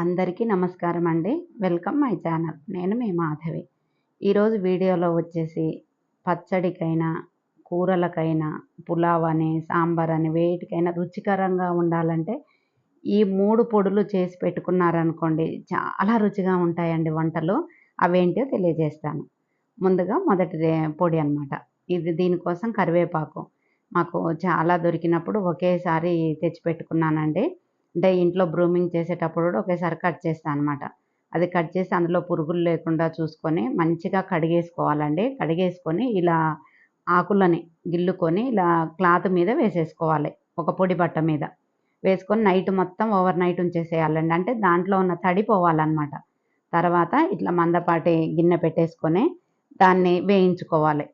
అందరికీ నమస్కారం అండి. Welcome my channel. నేను మీ మాధవి. ఈరోజు వీడియోలో వచ్చేసి పచ్చడికైనా కూరలకైనా పులావ్ అని సాంబార్ అని వేటికైనా రుచికరంగా ఉండాలంటే ఈ మూడు పొడులు చేసి పెట్టుకున్నారనుకోండి చాలా రుచిగా ఉంటాయండి వంటలు. అవేంటో తెలియజేస్తాను. ముందుగా మొదటి పొడి అనమాట ఇది దీనికోసం కరివేపాకు. మాకు చాలా దొరికినప్పుడు ఒకేసారి తెచ్చిపెట్టుకున్నానండి అంటే ఇంట్లో బ్రూమింగ్ చేసేటప్పుడు కూడా ఒకేసారి కట్ చేస్తాను అనమాట అది కట్ చేసి అందులో పురుగులు లేకుండా చూసుకొని మంచిగా కడిగేసుకోవాలండి. కడిగేసుకొని ఇలా ఆకులని గిల్లుకొని ఇలా క్లాత్ మీద వేసేసుకోవాలి. ఒక పొడి బట్ట మీద. వేసుకొని నైట్ మొత్తం ఓవర్ నైట్ ఉంచేసేయాలండి. అంటే దాంట్లో ఉన్న తడి పోవాలన్నమాట. తర్వాత ఇట్లా మందపాటి గిన్నె పెట్టేసుకొని దాన్ని వేయించుకోవాలి.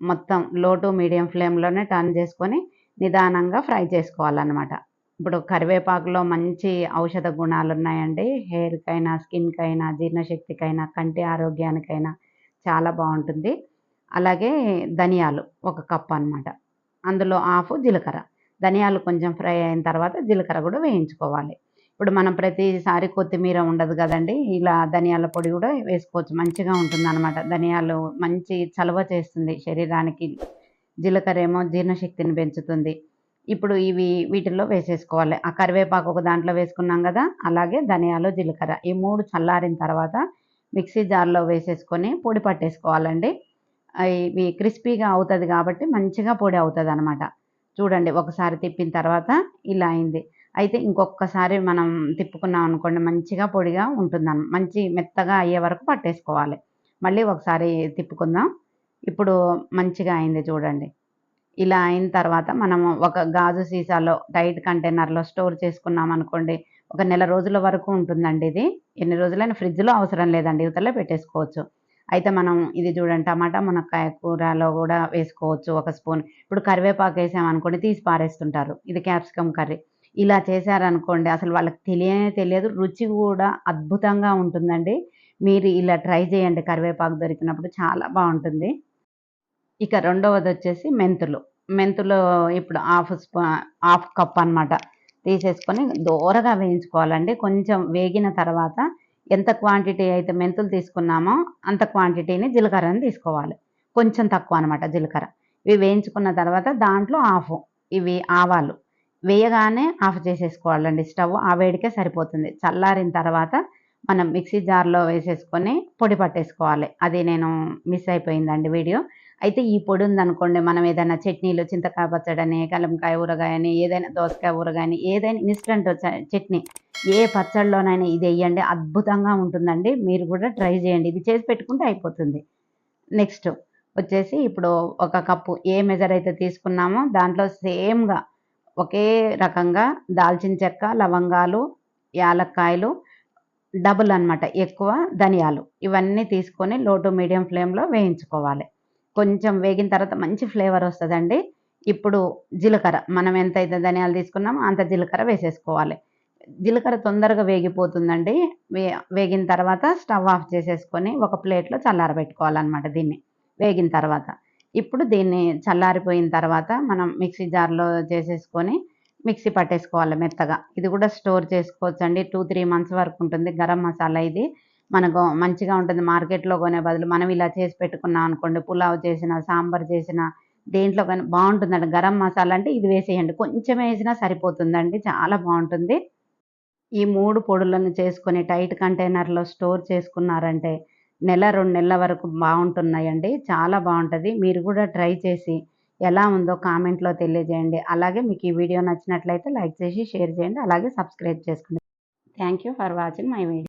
మొత్తం లో టు మీడియం ఫ్లేమ్లోనే టర్న్ చేసుకొని నిదానంగా ఫ్రై చేసుకోవాలన్నమాట. ఇప్పుడు కరివేపాకులో మంచి ఔషధ గుణాలు ఉన్నాయండి హెయిర్కైనా స్కిన్కైనా జీర్ణశక్తికైనా కంటి ఆరోగ్యానికైనా చాలా బాగుంటుంది. అలాగే ధనియాలు ఒక కప్ అనమాట అందులో హాఫ్ జీలకర్ర. ధనియాలు కొంచెం ఫ్రై అయిన తర్వాత జీలకర్ర కూడా వేయించుకోవాలి. ఇప్పుడు మనం ప్రతిసారి కొత్తిమీర ఉండదు కదండి. ఇలా ధనియాల పొడి కూడా వేసుకోవచ్చు. మంచిగా ఉంటుంది అనమాట ధనియాలు మంచి చలవ చేస్తుంది. శరీరానికి జీలకర్ర ఏమో జీర్ణశక్తిని పెంచుతుంది. ఇప్పుడు ఇవి వీటిల్లో వేసేసుకోవాలి. ఆ కరివేపాకు ఒక దాంట్లో వేసుకున్నాం కదా అలాగే ధనియాలు జీలకర్ర ఈ మూడు చల్లారిన తర్వాత మిక్సీ జార్లో వేసేసుకొని పొడి పట్టేసుకోవాలండి. ఇవి క్రిస్పీగా అవుతుంది కాబట్టి మంచిగా పొడి అవుతుంది అనమాట చూడండి ఒకసారి తిప్పిన తర్వాత ఇలా అయింది. అయితే ఇంకొకసారి మనం తిప్పుకున్నాం అనుకోండి మంచిగా పొడిగా ఉంటుందని మంచి మెత్తగా అయ్యే వరకు పట్టేసుకోవాలి. మళ్ళీ ఒకసారి తిప్పుకుందాం. ఇప్పుడు మంచిగా అయింది చూడండి. ఇలా అయిన తర్వాత మనం ఒక గాజు సీసాలో టైట్ కంటైనర్లో స్టోర్ చేసుకున్నాం అనుకోండి ఒక నెల రోజుల వరకు ఉంటుందండి ఇది. ఎన్ని రోజులైనా ఫ్రిడ్జ్లో అవసరం లేదండి యువతలో పెట్టేసుకోవచ్చు. అయితే మనం ఇది చూడండి టమాటా మునక్కాయ కూరలో కూడా వేసుకోవచ్చు ఒక స్పూన్. ఇప్పుడు కరివేపాకు వేసామనుకోండి తీసి పారేస్తుంటారు. ఇది క్యాప్సికమ్ కర్రీ. ఇలా చేశారనుకోండి అసలు వాళ్ళకి తెలియనే తెలియదు రుచి కూడా అద్భుతంగా ఉంటుందండి. మీరు ఇలా ట్రై చేయండి కరివేపాకు దొరికినప్పుడు చాలా బాగుంటుంది. ఇక రెండవది వచ్చేసి మెంతులు. మెంతులు ఇప్పుడు హాఫ్ స్పూ హాఫ్ కప్ అనమాట తీసేసుకొని దూరగా వేయించుకోవాలండి. కొంచెం వేగిన తర్వాత ఎంత క్వాంటిటీ అయితే మెంతులు తీసుకున్నామో అంత క్వాంటిటీని జీలకర్రని తీసుకోవాలి. కొంచెం తక్కువ అనమాట జీలకర్ర. ఇవి వేయించుకున్న తర్వాత దాంట్లో ఆఫ్ ఇవి ఆవాలు. వేయగానే ఆఫ్ చేసేసుకోవాలండి. స్టవ్ ఆ వేడికే సరిపోతుంది. చల్లారిన తర్వాత మనం మిక్సీ జార్లో వేసేసుకొని పొడి పట్టేసుకోవాలి. అది నేను మిస్ అయిపోయిందండి వీడియో. అయితే ఈ పొడి ఉందనుకోండి మనం ఏదైనా చట్నీలు చింతకాయ పచ్చడని కలంకాయ ఊరగాయని ఏదైనా దోసకాయ ఊరగాయని ఏదైనా ఇన్స్టెంట్ చట్నీ ఏ పచ్చడిలోనైనా ఇది వేయండి అద్భుతంగా ఉంటుందండి. మీరు కూడా ట్రై చేయండి. ఇది చేసి పెట్టుకుంటే అయిపోతుంది. నెక్స్ట్ వచ్చేసి ఇప్పుడు ఒక కప్పు ఏ మెజర్ అయితే తీసుకున్నామో దాంట్లో సేమ్గా ఒకే రకంగా దాల్చిన చెక్క లవంగాలు యాలక్కాయలు డబుల్ అనమాట ఎక్కువ ధనియాలు. ఇవన్నీ తీసుకొని లో టు మీడియం ఫ్లేమ్లో వేయించుకోవాలి. కొంచెం వేగిన తర్వాత మంచి ఫ్లేవర్ వస్తుందండి. ఇప్పుడు జీలకర్ర మనం ఎంత అయితే ధనియాలు తీసుకున్నామో అంత జీలకర్ర వేసేసుకోవాలి. జీలకర్ర తొందరగా వేగిపోతుందండి. వే వేగిన తర్వాత స్టవ్ ఆఫ్ చేసేసుకొని ఒక ప్లేట్లో చల్లారబెట్టుకోవాలన్నమాట దీన్ని వేగిన తర్వాత. ఇప్పుడు దీన్ని చల్లారిపోయిన తర్వాత మనం మిక్సీ జార్లో చేసేసుకొని మిక్సీ పట్టేసుకోవాలి మెత్తగా. ఇది కూడా స్టోర్ చేసుకోవచ్చు అండి టూ త్రీ మంత్స్ వరకు ఉంటుంది గరం మసాలా ఇది. మనకు మంచిగా ఉంటుంది. మార్కెట్లో కొనే బదులు మనం ఇలా చేసి పెట్టుకున్నాం అనుకోండి. పులావ్ చేసిన సాంబార్ చేసిన దేంట్లో కానీ బాగుంటుందండి. గరం మసాలా అంటే ఇది వేసేయండి. కొంచెం వేసినా సరిపోతుందండి. చాలా బాగుంటుంది. ఈ మూడు పొడులను చేసుకొని టైట్ కంటైనర్లో స్టోర్ చేసుకున్నారంటే నెల రెండు నెలల వరకు బాగుంటున్నాయండి. చాలా బాగుంటుంది. మీరు కూడా ట్రై చేసి ఎలా ఉందో కామెంట్లో తెలియజేయండి. అలాగే మీకు ఈ వీడియో నచ్చినట్లయితే లైక్ చేసి షేర్ చేయండి. అలాగే సబ్స్క్రైబ్ చేసుకోండి. Thank you for watching my video.